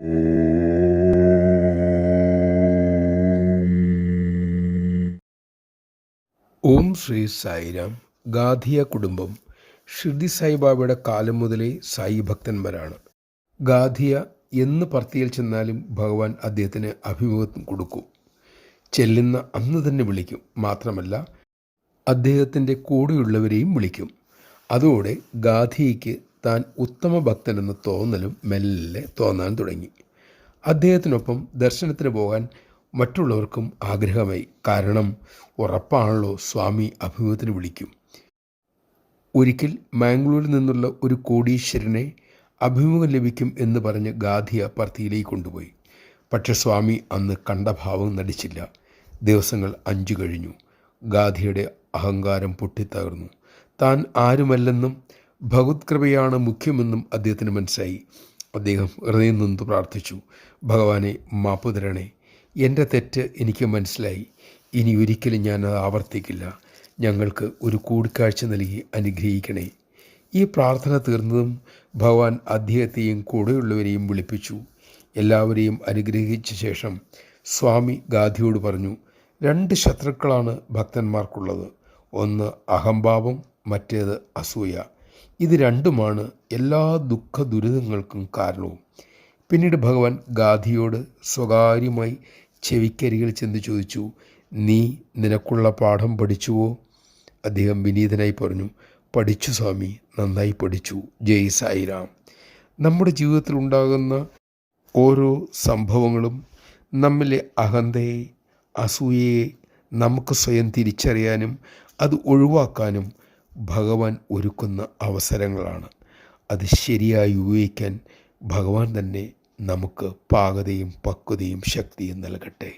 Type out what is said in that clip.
ഓം ശ്രീ സായിരാം ഗാധിയ കുടുംബം ഷിർദി സായിബാബയുടെ കാലം മുതലേ സായി ഭക്തന്മാരാണ്. ഗാധിയ എന്ന് പർത്തിയിൽ ചെന്നാലും ഭഗവാൻ അദ്ദേഹത്തിന് അഭിമുഖം കൊടുക്കും. ചെല്ലുന്ന അന്ന് തന്നെ വിളിക്കും. മാത്രമല്ല അദ്ദേഹത്തിന്റെ കൂടെയുള്ളവരെയും വിളിക്കും. അതോടെ ഗാധിയയ്ക്ക് താൻ ഉത്തമ ഭക്തനെന്ന് തോന്നലും മെല്ലെ തോന്നാൻ തുടങ്ങി. അദ്ദേഹത്തിനൊപ്പം ദർശനത്തിന് പോകാൻ മറ്റുള്ളവർക്കും ആഗ്രഹമായി. കാരണം ഉറപ്പാണല്ലോ സ്വാമി അഭിമുഖത്തിന് വിളിക്കും. ഒരിക്കൽ മാംഗ്ലൂരിൽ നിന്നുള്ള ഒരു കോടീശ്വരനെ അഭിമുഖം ലഭിക്കും എന്ന് പറഞ്ഞ് ഗാധിയ പർത്തിയിലേക്ക് കൊണ്ടുപോയി. പക്ഷെ സ്വാമി അന്ന് കണ്ട ഭാവം നടിച്ചില്ല. ദിവസങ്ങൾ അഞ്ചു കഴിഞ്ഞു. ഗാധിയുടെ അഹങ്കാരം പൊട്ടിത്തകർന്നു. താൻ ആരുമല്ലെന്നും ഭഗവത് കൃപയാണ് മുഖ്യമെന്നും അദ്ദേഹത്തിന് മനസ്സിലായി. അദ്ദേഹം ഹൃദയം നിന്ന് പ്രാർത്ഥിച്ചു ഭഗവാനെ മാപ്പ് തരണേ എന്റെ തെറ്റ് എനിക്ക് മനസ്സിലായി. ഇനി ഒരിക്കലും ഞാൻ അത് ആവർത്തിക്കില്ല. ഞങ്ങൾക്ക് ഒരു കൂടിക്കാഴ്ച നൽകി അനുഗ്രഹിക്കണേ. ഈ പ്രാർത്ഥന തീർന്നതും ഭഗവാൻ അദ്ദേഹത്തെയും കൂടെയുള്ളവരെയും വിളിപ്പിച്ചു. എല്ലാവരെയും അനുഗ്രഹിച്ച ശേഷം സ്വാമി ഗാന്ധിയോട് പറഞ്ഞു രണ്ട് ശത്രുക്കളാണ് ഭക്തന്മാർക്കുള്ളത്. ഒന്ന് അഹംഭാവം മറ്റേത് അസൂയ. ഇത് രണ്ടുമാണ് എല്ലാ ദുഃഖ ദുരിതങ്ങൾക്കും കാരണവും. പിന്നീട് ഭഗവാൻ ഗാന്ധിയോട് സ്വകാര്യമായി ചെവിക്കരികിൽ ചെന്ന് ചോദിച്ചു നീ നിനക്കുള്ള പാഠം പഠിച്ചുവോ? അദ്ദേഹം വിനീതനായി പറഞ്ഞു പഠിച്ചു സ്വാമി നന്നായി പഠിച്ചു. ജയ് സായിരാം. നമ്മുടെ ജീവിതത്തിൽ ഉണ്ടാകുന്ന ഓരോ സംഭവങ്ങളും നമ്മിലെ അഹന്തയെ അസൂയയെ നമുക്ക് സ്വയം തിരിച്ചറിയാനും അത് ഒഴിവാക്കാനും ഭഗവാൻ ഒരുക്കുന്ന അവസരങ്ങളാണ്. അത് ശരിയായി ഉപയോഗിക്കാൻ ഭഗവാൻ തന്നെ നമുക്ക് പാകതയും പക്വതയും ശക്തിയും നൽകട്ടെ.